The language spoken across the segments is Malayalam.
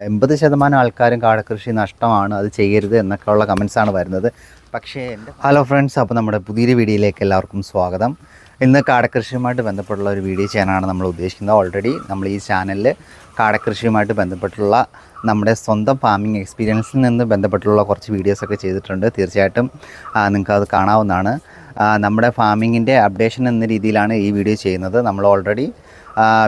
എൺപത് ശതമാനം ആൾക്കാരും കാടക്കൃഷി നഷ്ടമാണ് അത് ചെയ്യരുത് എന്നൊക്കെ ഉള്ള കമൻസാണ് വരുന്നത്. പക്ഷേ എന്റെ ഹലോ ഫ്രണ്ട്സ് അപ്പോൾ നമ്മുടെ പുതിയൊരു വീഡിയോയിലേക്ക് എല്ലാവർക്കും സ്വാഗതം. ഇന്ന് കാടക്കൃഷിയുമായിട്ട് ബന്ധപ്പെട്ടുള്ള ഒരു വീഡിയോ ചെയ്യാനാണ് നമ്മൾ ഉദ്ദേശിക്കുന്നത്. ഓൾറെഡി നമ്മൾ ഈ ചാനലിൽ കാടക്കൃഷിയുമായിട്ട് ബന്ധപ്പെട്ടുള്ള നമ്മുടെ സ്വന്തം ഫാമിംഗ് എക്സ്പീരിയൻസിൽ നിന്ന് ബന്ധപ്പെട്ടുള്ള കുറച്ച് വീഡിയോസൊക്കെ ചെയ്തിട്ടുണ്ട്. തീർച്ചയായിട്ടും നിങ്ങൾക്ക് അത് കാണാവുന്നതാണ്. നമ്മുടെ ഫാമിങ്ങിന്റെ അപ്ഡേഷൻ എന്ന രീതിയിലാണ് ഈ വീഡിയോ ചെയ്യുന്നത്. നമ്മൾ ഓൾറെഡി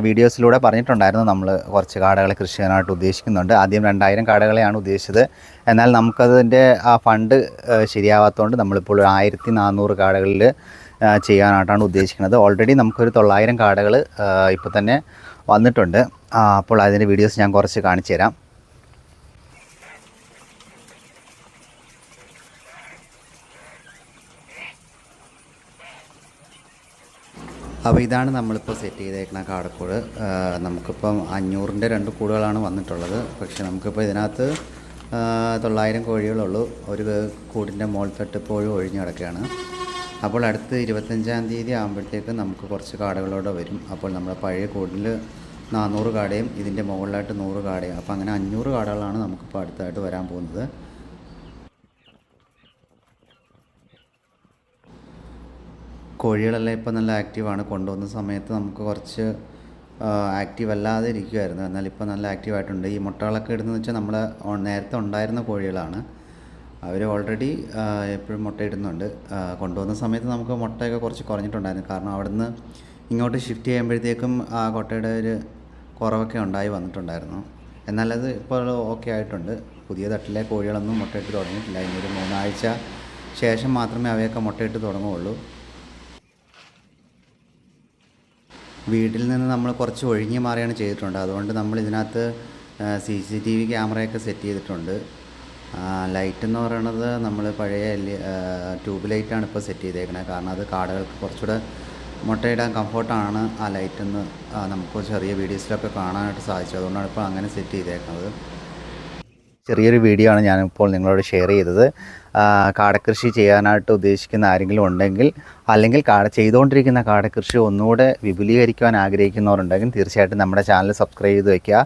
വീഡിയോസിലൂടെ പറഞ്ഞിട്ടുണ്ടായിരുന്നു നമ്മൾ കുറച്ച് കാടകളെ കൃഷി ചെയ്യാനായിട്ട് ഉദ്ദേശിക്കുന്നുണ്ട്. ആദ്യം രണ്ടായിരം കാടകളെയാണ് ഉദ്ദേശിച്ചത്. എന്നാൽ നമുക്കതിന്റെ ആ ഫണ്ട് ശരിയാവാത്തതുകൊണ്ട് നമ്മളിപ്പോൾ ഒരു ആയിരത്തി നാനൂറ് കാടകളിൽ ചെയ്യാനായിട്ടാണ് ഉദ്ദേശിക്കുന്നത്. ഓൾറെഡി നമുക്കൊരു തൊള്ളായിരം കാടകൾ ഇപ്പോൾ തന്നെ വന്നിട്ടുണ്ട്. അപ്പോൾ അതിന്റെ വീഡിയോസ് ഞാൻ കുറച്ച് കാണിച്ചു തരാം അപ്പോൾ ഇതാണ് നമ്മളിപ്പോൾ സെറ്റ് ചെയ്തേക്കുന്ന കാടക്കൂട്. നമുക്കിപ്പം അഞ്ഞൂറിന്റെ രണ്ട് കൂടുകളാണ് വന്നിട്ടുള്ളത്. പക്ഷേ നമുക്കിപ്പോൾ ഇതിനകത്ത് തൊള്ളായിരം കോഴികളുള്ളൂ. ഒരു കൂടിന്റെ മോൾ തട്ട് ഇപ്പോഴും ഒഴിഞ്ഞു കിടക്കുകയാണ്. അപ്പോൾ അടുത്ത് ഇരുപത്തഞ്ചാം തീയതി ആകുമ്പോഴത്തേക്ക് നമുക്ക് കുറച്ച് കാടകളോടെ വരും. അപ്പോൾ നമ്മുടെ പഴയ കൂടിൽ നാനൂറ് കാടയും ഇതിന്റെ മുകളിലായിട്ട് നൂറ് കാടയും. അപ്പോൾ അങ്ങനെ അഞ്ഞൂറ് കാടകളാണ് നമുക്കിപ്പോൾ അടുത്തായിട്ട് വരാൻ പോകുന്നത്. കോഴികളെല്ലാം ഇപ്പം നല്ല ആക്റ്റീവാണ്. കൊണ്ടുവന്ന സമയത്ത് നമുക്ക് കുറച്ച് ആക്റ്റീവ് അല്ലാതെ ഇരിക്കുമായിരുന്നു എന്നാൽ ഇപ്പോൾ നല്ല ആക്റ്റീവായിട്ടുണ്ട്. ഈ മുട്ടകളൊക്കെ ഇടുന്നതെന്ന് വെച്ചാൽ നമ്മൾ നേരത്തെ ഉണ്ടായിരുന്ന കോഴികളാണ്. അവർ ഓൾറെഡി എപ്പോഴും മുട്ടയിടുന്നുണ്ട് കൊണ്ടുവന്ന സമയത്ത് നമുക്ക് മുട്ടയൊക്കെ കുറച്ച് കുറഞ്ഞിട്ടുണ്ടായിരുന്നു. കാരണം അവിടുന്ന് ഇങ്ങോട്ട് ഷിഫ്റ്റ് ചെയ്യുമ്പോഴത്തേക്കും ആ കൊട്ടയുടെ ഒരു കുറവൊക്കെ ഉണ്ടായി വന്നിട്ടുണ്ടായിരുന്നു. എന്നാൽ അത് ഇപ്പോൾ ഓക്കെ ആയിട്ടുണ്ട്. പുതിയ തട്ടിലെ കോഴികളൊന്നും മുട്ടയിട്ട് തുടങ്ങിയിട്ടില്ല. ഇനി ഒരു മൂന്നാഴ്ച ശേഷം മാത്രമേ അവയൊക്കെ മുട്ടയിട്ട് തുടങ്ങുകയുള്ളൂ. വീട്ടിൽ നിന്ന് നമ്മൾ കുറച്ച് ഒഴിഞ്ഞു മാറിയാണ് ചെയ്തിട്ടുണ്ട്. അതുകൊണ്ട് നമ്മൾ ഇതിനകത്ത് സി സി ടി വി ക്യാമറയൊക്കെ സെറ്റ് ചെയ്തിട്ടുണ്ട്. ലൈറ്റ് എന്ന് പറയണത് നമ്മൾ പഴയ ട്യൂബ് ലൈറ്റാണ് ഇപ്പോൾ സെറ്റ് ചെയ്തേക്കുന്നത് കാരണം അത് കാടുകൾക്ക് കുറച്ചുകൂടെ മുട്ടയിടാൻ കംഫർട്ടാണ് ആ ലൈറ്റ് ലൈറ്റെന്ന് നമുക്ക് ചെറിയ വീഡിയോസിലൊക്കെ കാണാനായിട്ട് സാധിച്ചു അതുകൊണ്ടാണ് ഇപ്പോൾ അങ്ങനെ സെറ്റ് ചെയ്തേക്കുന്നത് ചെറിയൊരു വീഡിയോ ആണ് ഞാനിപ്പോൾ നിങ്ങളോട് ഷെയർ ചെയ്തത്. കാടക്കൃഷി ചെയ്യാനായിട്ട് ഉദ്ദേശിക്കുന്ന ആരെങ്കിലും ഉണ്ടെങ്കിൽ അല്ലെങ്കിൽ കാട ചെയ്തുകൊണ്ടിരിക്കുന്ന കാടക്കൃഷി ഒന്നുകൂടെ വിപുലീകരിക്കുവാൻ ആഗ്രഹിക്കുന്നവരുണ്ടെങ്കിൽ തീർച്ചയായിട്ടും നമ്മുടെ ചാനൽ സബ്സ്ക്രൈബ് ചെയ്ത് വയ്ക്കുക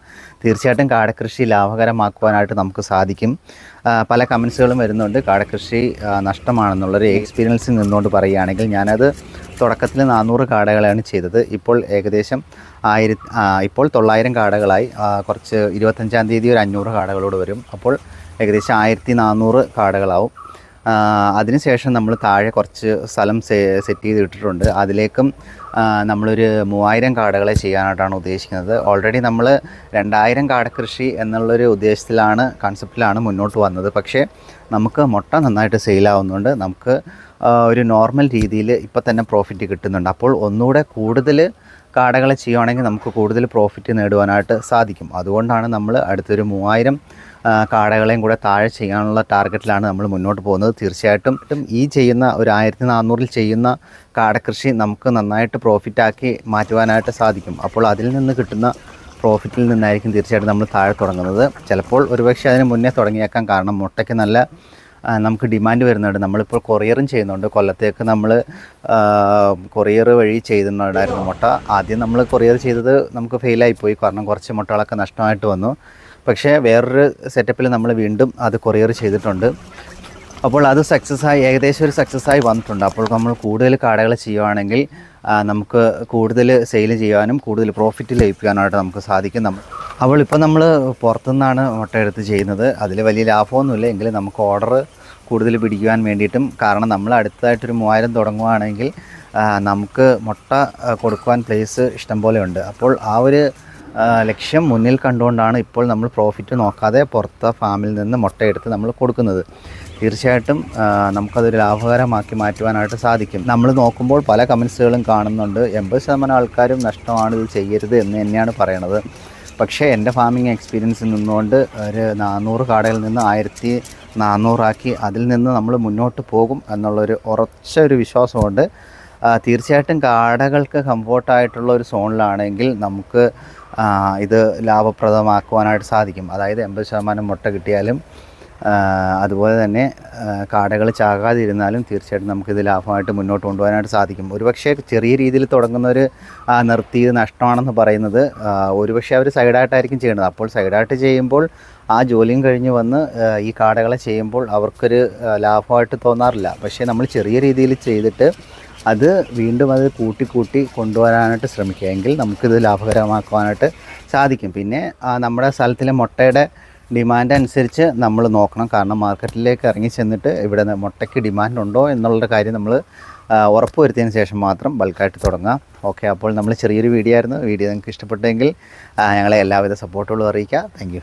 തീർച്ചയായിട്ടും കാടക്കൃഷി ലാഭകരമാക്കുവാനായിട്ട് നമുക്ക് സാധിക്കും. പല കമൻസുകളും വരുന്നുണ്ട്. കാടക്കൃഷി നഷ്ടമാണെന്നുള്ളൊരു എക്സ്പീരിയൻസിൽ നിന്നുകൊണ്ട് പറയുകയാണെങ്കിൽ ഞാനത് തുടക്കത്തിൽ നാനൂറ് കാടകളാണ് ചെയ്തത്. ഇപ്പോൾ ഏകദേശം ആയിര ഇപ്പോൾ തൊള്ളായിരം കാടകളായി. കുറച്ച് ഇരുപത്തഞ്ചാം തീയതി ഒരു അഞ്ഞൂറ് കാടകളോട് വരും. അപ്പോൾ ഏകദേശം ആയിരത്തി നാനൂറ് കാടകളാവും അതിനുശേഷം നമ്മൾ താഴെ കുറച്ച് സ്ഥലം സെറ്റ് ചെയ്തിട്ടിട്ടുണ്ട്. അതിലേക്കും നമ്മളൊരു മൂവായിരം കാടകളെ ചെയ്യാനായിട്ടാണ് ഉദ്ദേശിക്കുന്നത്. ഓൾറെഡി നമ്മൾ രണ്ടായിരം കാടക്കൃഷി എന്നുള്ളൊരു ഉദ്ദേശത്തിലാണ് കൺസെപ്റ്റിലാണ് മുന്നോട്ട് വന്നത്. പക്ഷേ നമുക്ക് മുട്ട നന്നായിട്ട് സെയിലാവുന്നുണ്ട് നമുക്ക് ഒരു നോർമൽ രീതിയിൽ ഇപ്പം തന്നെ പ്രോഫിറ്റ് കിട്ടുന്നുണ്ട്. അപ്പോൾ ഒന്നുകൂടെ കൂടുതൽ കാടകളെ ചെയ്യുവാണെങ്കിൽ നമുക്ക് കൂടുതൽ പ്രോഫിറ്റ് നേടുവാനായിട്ട് സാധിക്കും. അതുകൊണ്ടാണ് നമ്മൾ അടുത്തൊരു മൂവായിരം കാടകളെയും കൂടെ താഴെ ചെയ്യാനുള്ള ടാർഗറ്റിലാണ് നമ്മൾ മുന്നോട്ട് പോകുന്നത്. തീർച്ചയായിട്ടും ഈ ചെയ്യുന്ന ഒരു ആയിരത്തി നാനൂറിൽ ചെയ്യുന്ന കാടകൃഷി നമുക്ക് നന്നായിട്ട് പ്രോഫിറ്റാക്കി മാറ്റുവാനായിട്ട് സാധിക്കും. അപ്പോൾ അതിൽ നിന്ന് കിട്ടുന്ന പ്രോഫിറ്റിൽ നിന്നായിരിക്കും തീർച്ചയായിട്ടും നമ്മൾ താഴെ തുടങ്ങുന്നത്. ചിലപ്പോൾ ഒരുപക്ഷെ അതിന് മുന്നേ തുടങ്ങിയേക്കാം. കാരണം മുട്ടയ്ക്ക് നല്ല നമുക്ക് ഡിമാൻഡ് വരുന്നുണ്ട്. നമ്മളിപ്പോൾ കൊറിയറും ചെയ്യുന്നുണ്ട്. കൊല്ലത്തേക്ക് നമ്മൾ കൊറിയർ വഴി ചെയ്യുന്നുണ്ടായിരുന്നു മുട്ട. ആദ്യം നമ്മൾ കൊറിയർ ചെയ്തത് നമുക്ക് ഫെയിലായിപ്പോയി കാരണം കുറച്ച് മുട്ടകളൊക്കെ നഷ്ടമായിട്ട് വന്നു. പക്ഷേ വേറൊരു സെറ്റപ്പിൽ നമ്മൾ വീണ്ടും അത് കൊറിയർ ചെയ്തിട്ടുണ്ട്. അപ്പോൾ അത് സക്സസ് ആയി ഏകദേശം ഒരു സക്സസ് ആയി വന്നിട്ടുണ്ട്. അപ്പോൾ നമ്മൾ കൂടുതൽ കാടകൾ ചെയ്യുവാണെങ്കിൽ നമുക്ക് കൂടുതൽ സെയിൽ ചെയ്യാനും കൂടുതൽ പ്രോഫിറ്റ് ലഭിക്കാനായിട്ട് നമുക്ക് സാധിക്കും. നമ്മൾ അപ്പോൾ ഇപ്പോൾ നമ്മൾ പുറത്തുനിന്നാണ് മുട്ട എടുത്ത് ചെയ്യുന്നത്. അതിൽ വലിയ ലാഭമൊന്നുമില്ല. എങ്കിലും നമുക്ക് ഓർഡർ കൂടുതൽ പിടിക്കുവാൻ വേണ്ടിയിട്ടും കാരണം നമ്മൾ അടുത്തതായിട്ടൊരു മൂവായിരം തുടങ്ങുകയാണെങ്കിൽ നമുക്ക് മുട്ട കൊടുക്കുവാൻ പ്ലേസ് ഇഷ്ടംപോലെ ഉണ്ട്. അപ്പോൾ ആ ഒരു ലക്ഷ്യം മുന്നിൽ കണ്ടുകൊണ്ടാണ് ഇപ്പോൾ നമ്മൾ പ്രോഫിറ്റ് നോക്കാതെ പുറത്തെ ഫാമിൽ നിന്ന് മുട്ടയെടുത്ത് നമ്മൾ കൊടുക്കുന്നത്. തീർച്ചയായിട്ടും നമുക്കതൊരു ലാഭകരമാക്കി മാറ്റുവാനായിട്ട് സാധിക്കും. നമ്മൾ നോക്കുമ്പോൾ പല കമൻസുകളും കാണുന്നുണ്ട്. എൺപത് ശതമാനം ആൾക്കാരും നഷ്ടമാണ് ഇത് ചെയ്യരുത് എന്ന് തന്നെയാണ് പറയണത്. പക്ഷേ എന്റെ ഫാമിംഗ് എക്സ്പീരിയൻസിൽ നിന്നുകൊണ്ട് ഒരു നാനൂറ് കാടയിൽ നിന്ന് ആയിരത്തി നാനൂറാക്കി അതിൽ നിന്ന് നമ്മൾ മുന്നോട്ട് പോകും എന്നുള്ളൊരു ഉറച്ച ഒരു വിശ്വാസമുണ്ട് തീർച്ചയായിട്ടും കാടകൾക്ക് കംഫോർട്ടായിട്ടുള്ള ഒരു സോണിലാണെങ്കിൽ നമുക്ക് ഇത് ലാഭപ്രദമാക്കുവാനായിട്ട് സാധിക്കും. അതായത് എൺപത് ശതമാനം മുട്ട കിട്ടിയാലും അതുപോലെ തന്നെ കാടകൾ ചാകാതിരുന്നാലും തീർച്ചയായിട്ടും നമുക്കിത് ലാഭമായിട്ട് മുന്നോട്ട് കൊണ്ടുപോകാനായിട്ട് സാധിക്കും. ഒരുപക്ഷെ ചെറിയ രീതിയിൽ തുടങ്ങുന്നവർ നിർത്തി ഇത് നഷ്ടമാണെന്ന് പറയുന്നത് ഒരുപക്ഷെ അവർ സൈഡായിട്ടായിരിക്കും ചെയ്യുന്നത് അപ്പോൾ സൈഡായിട്ട് ചെയ്യുമ്പോൾ ആ ജോലിയും കഴിഞ്ഞ് വന്ന് ഈ കാടകളെ ചെയ്യുമ്പോൾ അവർക്കൊരു ലാഭമായിട്ട് തോന്നാറില്ല. പക്ഷേ നമ്മൾ ചെറിയ രീതിയിൽ ചെയ്തിട്ട് അത് വീണ്ടും അത് കൂട്ടി കൂട്ടി കൊണ്ടുവരാനായിട്ട് ശ്രമിക്കുക. എങ്കിൽ നമുക്കിത് ലാഭകരമാക്കുവാനായിട്ട് സാധിക്കും. പിന്നെ നമ്മുടെ സ്ഥലത്തിലെ മുട്ടയുടെ ഡിമാൻഡ് അനുസരിച്ച് നമ്മൾ നോക്കണം. കാരണം മാർക്കറ്റിലേക്ക് ഇറങ്ങി ചെന്നിട്ട് ഇവിടെ മുട്ടയ്ക്ക് ഡിമാൻഡ് ഉണ്ടോ എന്നുള്ള കാര്യം നമ്മൾ ഉറപ്പ് വരുത്തിയതിന് ശേഷം മാത്രം ബൾക്കായിട്ട് തുടങ്ങാം. ഓക്കെ അപ്പോൾ നമ്മൾ ചെറിയൊരു വീഡിയോ ആയിരുന്നു. വീഡിയോ നിങ്ങൾക്ക് ഇഷ്ടപ്പെട്ടെങ്കിൽ ഞങ്ങളെ എല്ലാവിധ സപ്പോർട്ടുകളും അറിയിക്കുക താങ്ക്